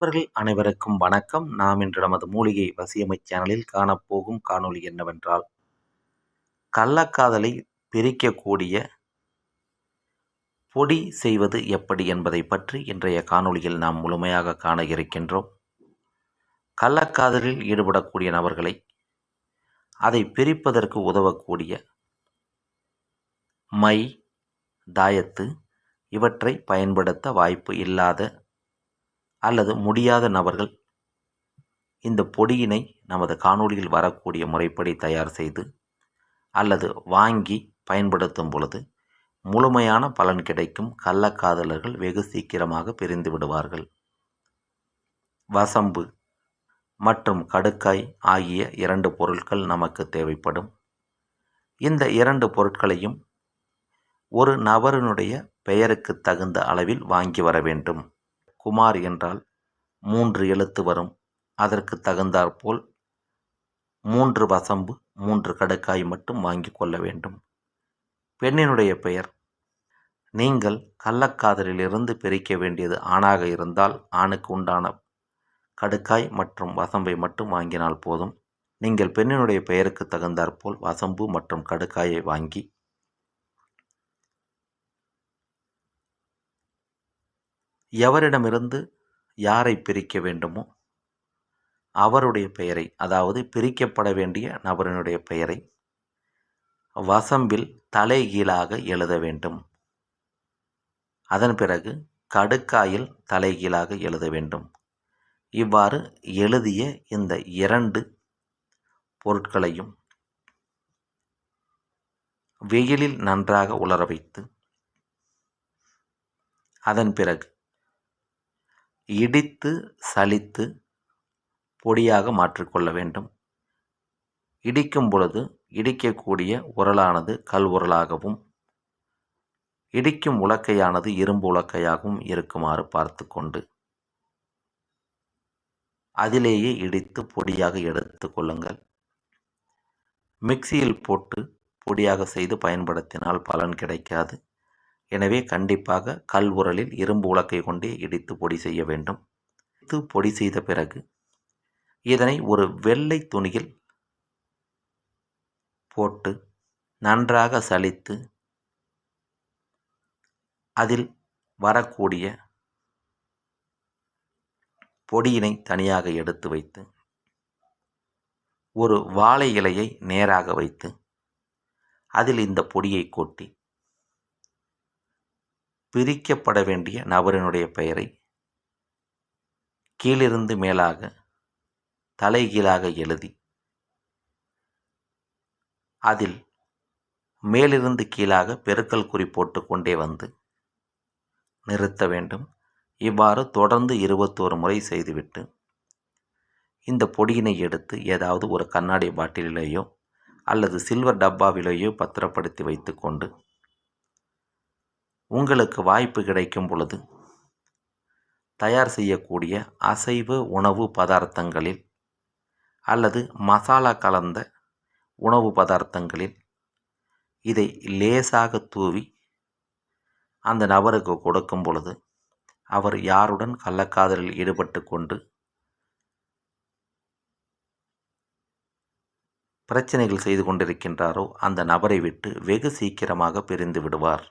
நண்பர்கள் அனைவருக்கும் வணக்கம். நாம் இன்று நமது மூலிகை வசியமை சேனலில் காணப்போகும் காணொளி என்னவென்றால் கள்ளக்காதலை பிரிக்கக்கூடிய பொடி செய்வது எப்படி என்பதை பற்றி இன்றைய காணொளியில் நாம் முழுமையாக காண இருக்கின்றோம். கள்ளக்காதலில் ஈடுபடக்கூடிய நபர்களை அதை பிரிப்பதற்கு உதவக்கூடிய மை தாயத்து இவற்றை பயன்படுத்த வாய்ப்பு இல்லாத அல்லது முடியாத நபர்கள் இந்த பொடியினை நமது காணொளியில் வரக்கூடிய முறைப்படி தயார் செய்து அல்லது வாங்கி பயன்படுத்தும் பொழுது முழுமையான பலன் கிடைக்கும் கள்ளக்காதலர்கள் வெகு சீக்கிரமாக பிரிந்து விடுவார்கள். வசம்பு மற்றும் கடுக்காய் ஆகிய இரண்டு பொருட்கள் நமக்கு தேவைப்படும். இந்த இரண்டு பொருட்களையும் ஒரு நபரினுடைய பெயருக்கு தகுந்த அளவில் வாங்கி வர வேண்டும். குமார் என்றால் மூன்று எழுத்து வரும். அதற்கு தகுந்தாற்போல் மூன்று வசம்பு மூன்று கடுக்காய் மட்டும் வாங்கி கொள்ள வேண்டும். பெண்ணினுடைய பெயர். நீங்கள் கள்ளக்காதலிலிருந்து பிரிக்க வேண்டியது ஆணாக இருந்தால் ஆணுக்கு உண்டான கடுக்காய் மற்றும் வசம்பை மட்டும் வாங்கினால் போதும். நீங்கள் பெண்ணினுடைய பெயருக்கு தகுந்தாற்போல் வசம்பு மற்றும் கடுக்காயை வாங்கி எவரிடமிருந்து யாரை பிரிக்க வேண்டுமோ அவருடைய பெயரை அதாவது பிரிக்கப்பட வேண்டிய நபரினுடைய பெயரை வசம்பில் தலைகீழாக எழுத வேண்டும். அதன் பிறகு கடுக்காயில் தலைகீழாக எழுத வேண்டும். இவ்வாறு எழுதிய இந்த இரண்டு பொருட்களையும் வெயிலில் நன்றாக உலர வைத்து அதன் பிறகு இடித்து சலித்து பொடியாக மாற்றிக்கொள்ள வேண்டும். இடிக்கும் பொழுது இடிக்கக்கூடிய உரலானது கல் உரலாகவும் இடிக்கும் உலக்கையானது இரும்பு உலக்கையாகவும் இருக்குமாறு பார்த்து கொண்டு அதிலேயே இடித்து பொடியாக எடுத்து கொள்ளுங்கள். மிக்சியில் போட்டு பொடியாக செய்து பயன்படுத்தினால் பலன் கிடைக்காது. எனவே கண்டிப்பாக கல் உரலில் இரும்பு உலக்கை கொண்டே இடித்து பொடி செய்ய வேண்டும். இடித்து பொடி செய்த பிறகு இதனை ஒரு வெள்ளை துணியில் போட்டு நன்றாக சலித்து அதில் வரக்கூடிய பொடியினை தனியாக எடுத்து வைத்து ஒரு வாழை இலையை நேராக வைத்து அதில் இந்த பொடியை கொட்டி பிரிக்கப்பட வேண்டிய நபரினுடைய பெயரை கீழிருந்து மேலாக தலைகீழாக எழுதி அதில் மேலிருந்து கீழாக பெருக்கல் குறி போட்டு கொண்டே வந்து நிறுத்த வேண்டும். இவ்வாறு தொடர்ந்து இருபத்தோரு முறை செய்துவிட்டு இந்த பொடியினை எடுத்து ஏதாவது ஒரு கண்ணாடி பாட்டிலேயோ அல்லது சில்வர் டப்பாவிலேயோ பத்திரப்படுத்தி வைத்துக்கொண்டு உங்களுக்கு வாய்ப்பு கிடைக்கும் பொழுது தயார் செய்யக்கூடிய அசைவ உணவு பதார்த்தங்களில் அல்லது மசாலா கலந்த உணவு பதார்த்தங்களில் இதை லேசாக தூவி அந்த நபருக்கு கொடுக்கும் பொழுது அவர் யாருடன் கள்ளக்காதலில் ஈடுபட்டு கொண்டு பிரச்சனைகள் செய்து கொண்டிருக்கின்றாரோ அந்த நபரை விட்டு வெகு சீக்கிரமாக பிரிந்து விடுவார்.